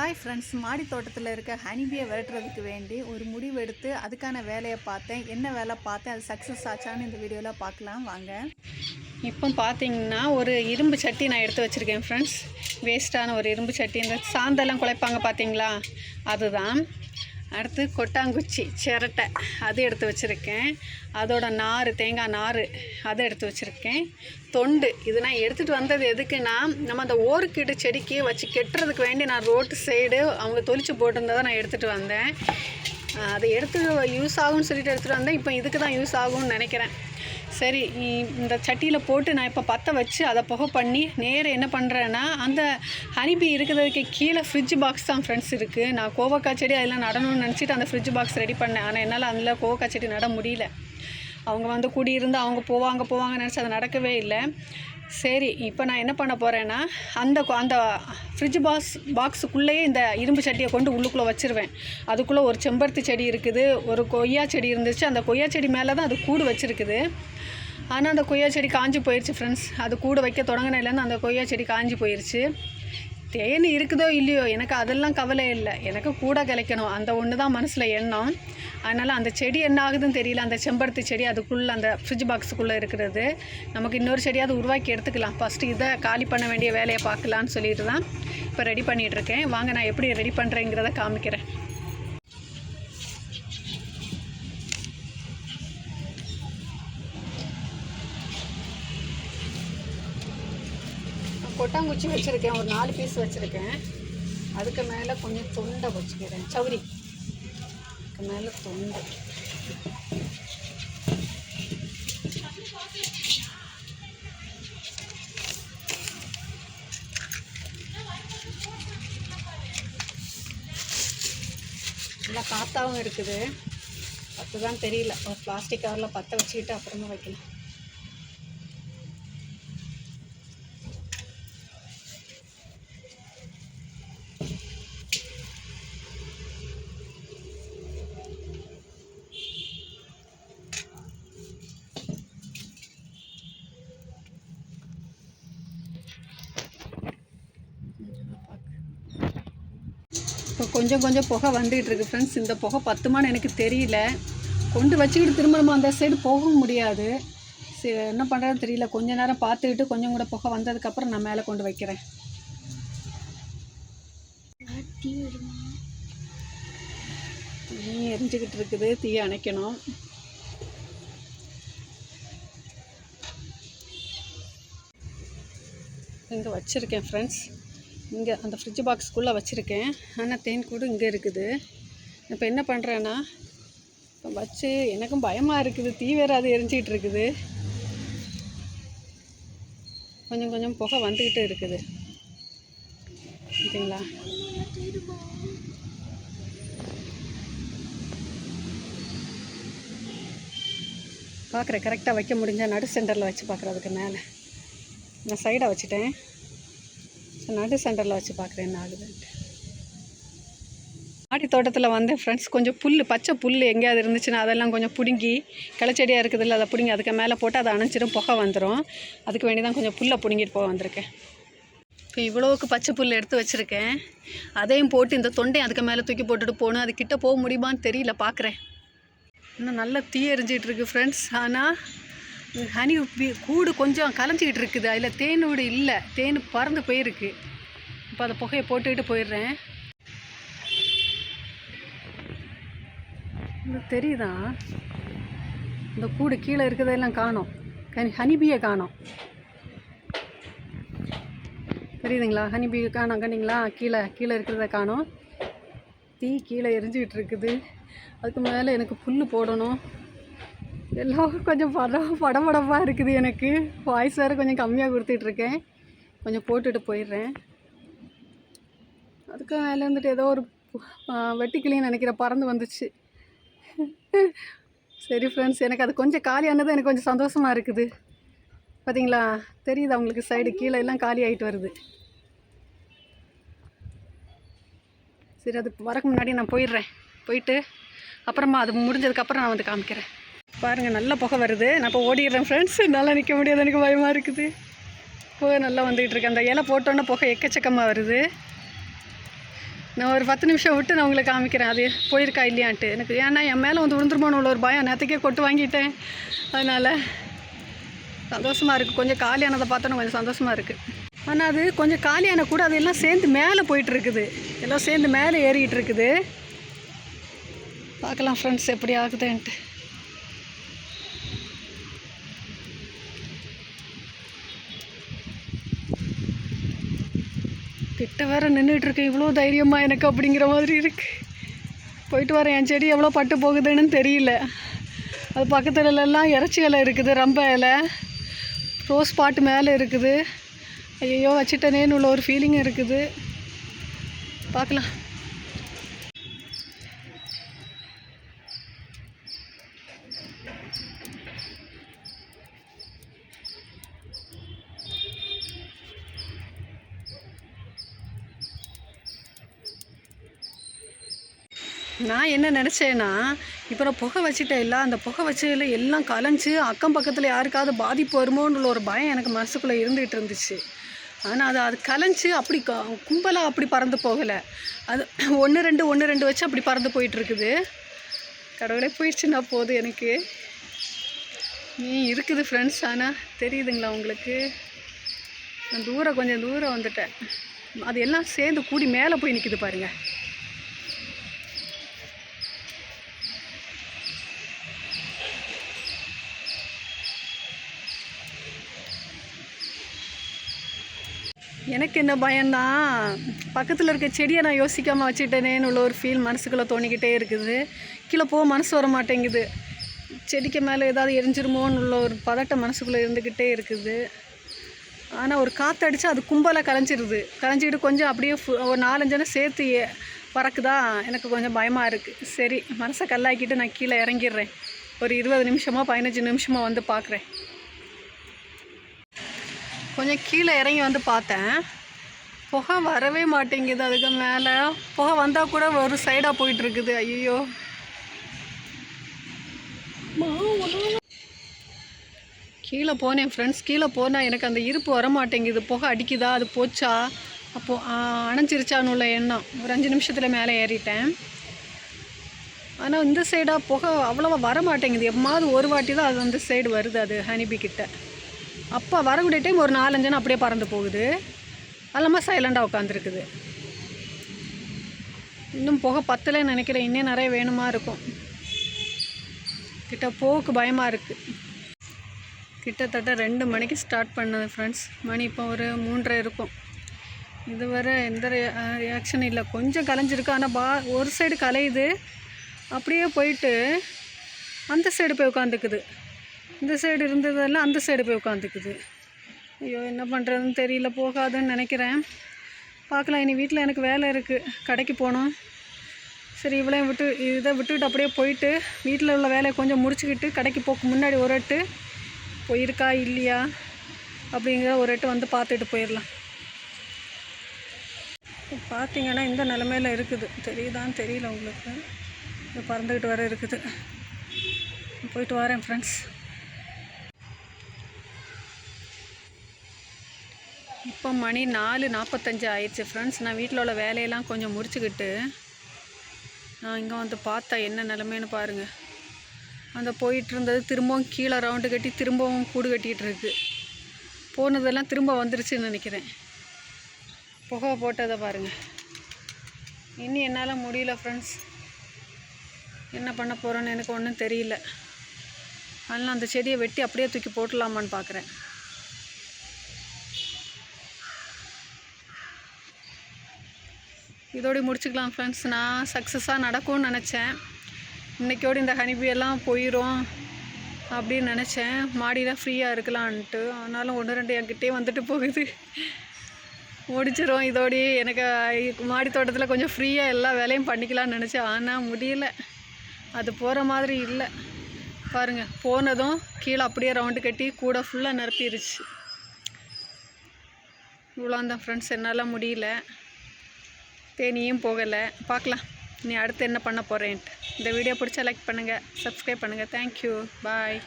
Hi friends மாடி தோட்டத்தில் இருக்க ஹனிபியை விரட்டுறதுக்கு வேண்டி ஒரு முடிவு எடுத்து அதுக்கான வேலையை பார்த்தேன். என்ன வேலை பார்த்தேன்? அது சக்ஸஸ் ஆச்சான்னு இந்த வீடியோவில் பார்க்கலாம். வாங்க. இப்போ பார்த்தீங்கன்னா ஒரு இரும்பு சட்டி நான் எடுத்து வச்சுருக்கேன் ஃப்ரெண்ட்ஸ் வேஸ்ட்டான ஒரு இரும்பு சட்டி. இந்த சாந்தெல்லாம் குழைப்பாங்க பார்த்தீங்களா? அதுதான். அடுத்து கொட்டாங்குச்சி சிரட்டை. அது எடுத்து வச்சுருக்கேன். அதோட நார் தேங்காய் நார் அதை எடுத்து வச்சுருக்கேன். தொண்டு இது நான் எடுத்துகிட்டு வந்தது எதுக்குன்னா நம்ம அந்த ஓர்கிடு செடிக்கு வச்சு கெட்டுறதுக்கு வேண்டி நான் ரோட்டு சைடு அவங்க தொளிச்சு போட்டிருந்ததை நான் எடுத்துகிட்டு வந்தேன். அதை எடுத்து யூஸ் ஆகும்னு சொல்லிட்டு எடுத்துகிட்டு வந்தேன். இப்போ இதுக்கு தான் யூஸ் ஆகும்னு நினைக்கிறேன். சரி நீ இந்த சட்டியில் போட்டு நான் இப்போ பற்ற வச்சு அதை புகை பண்ணி நேரம் என்ன பண்ணுறேன்னா அந்த ஹனிபி இருக்கிறதுக்கு கீழே ஃப்ரிட்ஜ் பாக்ஸ் தான் ஃப்ரெண்ட்ஸ் இருக்குது நான் கோவக்காய் செடி அதில் நடணும்னு நினச்சிட்டு அந்த ஃப்ரிட்ஜ் பாக்ஸ் ரெடி பண்ணேன். ஆனால் என்னால் அதில் கோவக்காய் செடி நட முடியல. அவங்க வந்து குடியிருந்து அவங்க போவாங்க போவாங்க நினச்சி அது நடக்கவே இல்லை. சரி இப்போ நான் என்ன பண்ண போகிறேன்னா அந்த கொ- அந்த ஃப்ரிட்ஜ் பாக்ஸ் பாக்ஸுக்குள்ளேயே இந்த இரும்பு சட்டியை கொண்டு உள்ளுக்குள்ளே வச்சுருவேன். அதுக்குள்ளே ஒரு செம்பருத்தி செடி இருக்குது ஒரு கொய்யா செடி இருந்துச்சு. அந்த கொய்யா செடி மேலே தான் அது கூடு வச்சுருக்குது. ஆனால் அந்த கொய்யா செடி காஞ்சி போயிடுச்சு ஃப்ரெண்ட்ஸ் அது கூடு வைக்க தொடங்கினதுலேருந்து அந்த கொய்யா செடி காஞ்சி போயிடுச்சு தேன் இருக்குதோ இல்லையோ எனக்கு அதெல்லாம் கவலை இல்லை. எனக்கு கூட கிடைக்கணும் அந்த ஒன்று தான் மனசில் எண்ணம். அதனால் அந்த செடி என்ன ஆகுதுன்னு தெரியல. அந்த செம்பருத்தி செடி அதுக்குள்ளே அந்த ஃப்ரிட்ஜ் பாக்ஸுக்குள்ளே இருக்கிறது. நமக்கு இன்னொரு செடியாவது உருவாக்கி எடுத்துக்கலாம். ஃபஸ்ட்டு இதை காலி பண்ண வேண்டிய வேலையை பார்க்கலான்னு சொல்லிட்டு தான் இப்போ ரெடி பண்ணிகிட்ருக்கேன் வாங்க நான் எப்படி ரெடி பண்ணுறேங்கிறத காமிக்கிறேன். கொட்டாங்குச்சி வச்சுருக்கேன். ஒரு நாலு பீஸ் வச்சுருக்கேன். அதுக்கு மேலே கொஞ்சம் தொண்டை வச்சுக்கிறேன். சௌரி அதுக்கு மேலே தொண்டை. நல்லா காத்தாவும் இருக்குது. பத்து தான் தெரியல. ஒரு பிளாஸ்டிக் கவரில் பற்ற வச்சுக்கிட்டு அப்புறமா வைக்கலாம். இப்போ கொஞ்சம் கொஞ்சம் புகை வந்துகிட்டு இருக்கு ஃப்ரெண்ட்ஸ் இந்த புகை பத்துமான்னு எனக்கு தெரியல. கொண்டு வச்சுக்கிட்டு திரும்ப நம்ம அந்த சைடு போக முடியாது. சரி என்ன பண்ணுறதுன்னு தெரியல. கொஞ்ச நேரம் பார்த்துக்கிட்டு கொஞ்சம் கூட புகை வந்ததுக்கப்புறம் நான் மேலே கொண்டு வைக்கிறேன். தீ எரிஞ்சுக்கிட்டு இருக்குது தீ அணைக்கணும். இங்கே வச்சுருக்கேன் ஃப்ரெண்ட்ஸ் இங்கே அந்த ஃப்ரிட்ஜ் பாக்ஸ்க்குள்ளே வச்சுருக்கேன். ஆனால் தேன் கூடு இங்கே இருக்குது. இப்போ என்ன பண்ணுறேன்னா இப்போ வச்சு எனக்கும் பயமாக இருக்குது. தீ வேறு அது எரிஞ்சிக்கிட்டு இருக்குது. கொஞ்சம் கொஞ்சம் புகை வந்துக்கிட்டு இருக்குது. ஓகேங்களா? பார்க்குறேன். கரெக்டாக வைக்க முடிஞ்சால் நடு சென்டரில் வச்சு பார்க்குறதுக்கு மேலே. நான் சைடாக வச்சுட்டேன். நடு சென்டரில் வச்சு பார்க்குறேன் என்ன ஆகுதுன்ட்டு. மாடி தோட்டத்தில் வந்து ஃப்ரெண்ட்ஸ் கொஞ்சம் புல் பச்சை புல் எங்கேயாவது இருந்துச்சுன்னா அதெல்லாம் கொஞ்சம் பிடுங்கி கிளச்செடியாக இருக்குதுல்ல அதை பிடுங்கி அதுக்கு மேலே போட்டு அதை அணைச்சிடும் புகை வந்துடும் அதுக்கு வேண்டி தான் கொஞ்சம் புல்லை பிடுங்கிட்டு போக வந்திருக்கேன். இப்போ இவ்வளோவுக்கு பச்சை புல் எடுத்து வச்சுருக்கேன். அதையும் போட்டு இந்த தொண்டையும் அதுக்கு மேலே தூக்கி போட்டுட்டு போகணும். அது கிட்டே போக முடியுமான்னு தெரியல பார்க்குறேன் இன்னும் நல்லா தீ எரிஞ்சிகிட்டு இருக்கு ஃப்ரெண்ட்ஸ் ஆனால் ஹனி கூடு கொஞ்சம் கலைஞ்சிக்கிட்டு இருக்குது. அதில் தேன் வீடு இல்லை. தேன் பறந்து போயிருக்கு. இப்போ அந்த புகையை போட்டுக்கிட்டு போயிடுறேன். இது தெரியுதா? இந்த கூடு கீழே இருக்கிறதெல்லாம் காணோம். ஹனி ஹனிபியை காணோம். தெரியுதுங்களா? ஹனிபி காணோம் கண்டிங்களா கீழே கீழே இருக்கிறத காணோம். தீ கீழே எரிஞ்சுக்கிட்டு இருக்குது. அதுக்கு மேலே எனக்கு புல் போடணும். எல்லாம் கொஞ்சம் படம் படபடப்பாக இருக்குது எனக்கு. வாய்ஸ் வேறு கொஞ்சம் கம்மியாக கொடுத்துட்ருக்கேன். கொஞ்சம் போட்டுட்டு போயிடுறேன். அதுக்கு மேலே இருந்துட்டு ஏதோ ஒரு வெட்டிக்கிளின்னு நினைக்கிற பறந்து வந்துச்சு. சரி ஃப்ரெண்ட்ஸ் எனக்கு அது கொஞ்சம் காலியானது எனக்கு கொஞ்சம் சந்தோஷமாக இருக்குது. பார்த்தீங்களா தெரியுது அவங்களுக்கு சைடு கீழே எல்லாம் காலி ஆகிட்டு வருது. சரி அது வரக்கு முன்னாடி நான் போயிடுறேன். போயிட்டு அப்புறமா அது முடிஞ்சதுக்கப்புறம் நான் வந்து காமிக்கிறேன். பாருங்கள் நல்ல புகை வருது. நான் இப்போ ஓடிடுறேன் ஃப்ரெண்ட்ஸ் என்னால் நிற்க முடியாது எனக்கு பயமாக இருக்குது. புகை நல்லா வந்துகிட்டு இருக்கு. அந்த இலை போட்டோன்னே புகை எக்கச்சக்கமாக வருது. நான் ஒரு பத்து நிமிஷம் விட்டு நான் உங்களுக்கு காமிக்கிறேன். அது போயிருக்கா இல்லையான்ட்டு. எனக்கு ஏன்னா என் மேலே வந்து விழுந்துருமோன்னு உள்ள ஒரு பயம். நேற்றுக்கே கொட்டு வாங்கிட்டேன். அதனால் சந்தோஷமாக இருக்குது கொஞ்சம் காலியானதை பார்த்தோன்னா கொஞ்சம் சந்தோஷமாக இருக்குது ஆனால் அது கொஞ்சம் காலியான கூட அது எல்லாம் சேர்ந்து மேலே போயிட்டுருக்குது எல்லாம் சேர்ந்து மேலே ஏறிக்கிட்டு இருக்குது. பார்க்கலாம் ஃப்ரெண்ட்ஸ் எப்படி ஆகுதுன்ட்டு. கிட்ட வேற நின்றுட்டு இருக்கேன் இவ்வளோ தைரியமாக எனக்கு அப்படிங்கிற மாதிரி இருக்கு. போயிட்டு வரேன். என் செடி எவ்வளோ பட்டு போகுதுன்னு தெரியல. அது பக்கத்துல எல்லாம் இறைச்சி இலை இருக்குது ரொம்ப இலை. ரோஸ் பாட்டு மேலே இருக்குது. ஐயோ வச்சுட்டனேன்னு உள்ள ஒரு ஃபீலிங் இருக்குது. பார்க்கலாம். நான் என்ன நினச்சேன்னா இப்போ நான் புகை வச்சுட்டேன் இல்லை அந்த புகை வச்சதில் எல்லாம் கலைஞ்சு அக்கம் பக்கத்தில் யாருக்காவது பாதிப்பு வருமோன்ற ஒரு பயம் எனக்கு மனசுக்குள்ளே இருந்துகிட்டு இருந்துச்சு. ஆனால் அது அது கலைஞ்சு அப்படி கும்பலாக அப்படி பறந்து போகலை. அது ஒன்று ரெண்டு ஒன்று ரெண்டு வச்சு அப்படி பறந்து போயிட்டுருக்குது கடவுளே போயிடுச்சுன்னா போதும் எனக்கு. நீ இருக்குது ஃப்ரெண்ட்ஸ் ஆனால் தெரியுதுங்களா உங்களுக்கு? நான் தூரம் கொஞ்சம் தூரம் வந்துட்டேன். அது எல்லாம் சேர்ந்து கூடி மேலே போய் நிற்கிது பாருங்கள் எனக்கு என்ன பயம்தான் பக்கத்தில் இருக்க செடியை நான் யோசிக்காமல் வச்சுட்டேனேன்னு உள்ள ஒரு ஃபீல் மனசுக்குள்ளே தோணிக்கிட்டே இருக்குது. கீழே போக மனசு வர மாட்டேங்குது. செடிக்கு மேலே ஏதாவது எரிஞ்சிருமோன்னு உள்ள ஒரு பதட்டம் மனசுக்குள்ளே இருந்துக்கிட்டே இருக்குது. ஆனால் ஒரு காற்றடிச்சு அது கும்பலாக கலைஞ்சிருது. கலைஞ்சிக்கிட்டு கொஞ்சம் அப்படியே ஃபு- ஒரு நாலஞ்சனை சேர்த்து பறக்குதா? எனக்கு கொஞ்சம் பயமாக இருக்குது சரி மனசை கல்லாக்கிட்டு நான் கீழே இறங்கிடுறேன். ஒரு இருபது நிமிஷமாக பதினஞ்சு நிமிஷமாக வந்து பார்க்குறேன். கொஞ்சம் கீழே இறங்கி வந்து பார்த்தேன். புகை வரவே மாட்டேங்குது அதுக்கு மேலே. புகை வந்தால் கூட ஒரு சைடாக போயிட்டுருக்குது. ஐயோ கீழே போனேன் ஃப்ரெண்ட்ஸ் கீழே போனால் எனக்கு அந்த இருப்பு வர மாட்டேங்குது புகை அடிக்குதா? அது போச்சா? அப்போது அணைஞ்சிருச்சான்னு உள்ள எண்ணம். ஒரு அஞ்சு நிமிஷத்தில் மேலே ஏறிட்டேன். ஆனால் இந்த சைடாக புகை அவ்வளோவா வர மாட்டேங்குது எப்போது ஒரு வாட்டி தான் அது அந்த சைடு வருது அது ஹனிபி கிட்ட. அப்போ வரக்கூடிய டைம் ஒரு நாலஞ்சு அப்படியே பறந்து போகுது. அல்லாமல் சைலண்டாக உட்காந்துருக்குது இன்னும் புகை பத்தலைன்னு நினைக்கிறேன். இன்னும் நிறைய வேணுமா இருக்கும். கிட்ட போக்கு பயமாக இருக்குது கிட்டத்தட்ட ரெண்டு மணிக்கு ஸ்டார்ட் பண்ணது ஃப்ரெண்ட்ஸ் மணி இப்போ ஒரு மூன்றரை இருக்கும். இதுவரை எந்த ரியாக்ஷன் இல்லை. கொஞ்சம் கலைஞ்சிருக்கு. ஆனால் பா ஒரு சைடு கலையுது. அப்படியே போயிட்டு அந்த சைடு போய் உட்காந்துக்குது இந்த சைடு இருந்ததெல்லாம் அந்த சைடு போய் உட்காந்துக்குது ஐயோ என்ன பண்ணுறதுன்னு தெரியல போகாதுன்னு நினைக்கிறேன். பார்க்கலாம் இனி வீட்டில் எனக்கு வேலை இருக்குது கடைக்கு போகணும். சரி இவளையும் விட்டு இதை விட்டுக்கிட்டு அப்படியே போயிட்டு வீட்டில் உள்ள வேலையை கொஞ்சம் முடிச்சுக்கிட்டு கடைக்கு போக்கு முன்னாடி ஒரு எட்டு போயிருக்கா இல்லையா? அப்படிங்கிற ஒரு எட்டு வந்து பார்த்துட்டு போயிடலாம். பார்த்தீங்கன்னா இந்த நிலமையில இருக்குது. தெரியுதான்னு தெரியல உங்களுக்கு. இது பறந்துக்கிட்டு வர இருக்குது. போயிட்டு வரேன் ஃப்ரெண்ட்ஸ் இப்போ மணி நாலு நாற்பத்தஞ்சு ஆயிடுச்சு ஃப்ரெண்ட்ஸ் நான் வீட்டில் உள்ள வேலையெல்லாம் கொஞ்சம் முடிச்சுக்கிட்டு நான் இங்கே வந்து பார்த்தா என்ன நிலமைன்னு பாருங்கள் அந்த போயிட்டு இருந்தது திரும்பவும் கீழே ரவுண்டு கட்டி திரும்பவும் கூடு கட்டிகிட்டு இருக்கு. போனதெல்லாம் திரும்ப வந்துருச்சுன்னு நினைக்கிறேன். புகை போட்டதை பாருங்கள் இன்னும் என்னால் முடியல ஃப்ரெண்ட்ஸ் என்ன பண்ண போகிறோன்னு எனக்கு ஒன்றும் தெரியல. அதனால் அந்த செடியை வெட்டி அப்படியே தூக்கி போட்டுடலாமான்னு பார்க்குறேன் இதோடு முடிச்சுக்கலாம் ஃப்ரெண்ட்ஸ் நான் சக்ஸஸாக நடக்கும்னு நினச்சேன். இன்றைக்கோடு இந்த ஹனிபியெல்லாம் போயிடும் அப்படின்னு நினச்சேன். மாடியில் ஃப்ரீயாக இருக்கலான்ட்டு. ஆனாலும் ஒன்று ரெண்டு என்கிட்டே வந்துட்டு போகுது. முடிச்சிடும் இதோடி எனக்கு மாடி தோட்டத்தில் கொஞ்சம் ஃப்ரீயாக எல்லா வேலையும் பண்ணிக்கலாம்னு நினச்சேன். ஆனால் முடியல. அது போகிற மாதிரி இல்லை. பாருங்கள் போனதும் கீழே அப்படியே ரவுண்டு கட்டி கூட ஃபுல்லாக நிரப்பிடுச்சு இவ்வளோ தான் ஃப்ரெண்ட்ஸ் என்னால் முடியல. தேனியும் போகலை. பார்க்கலாம். நீ அடுத்து என்ன பண்ண போகிறேன்ட்டு இந்த வீடியோ பிடிச்சா லைக் பண்ணுங்கள் சப்ஸ்கிரைப் பண்ணுங்கள் தேங்க்யூ பாய்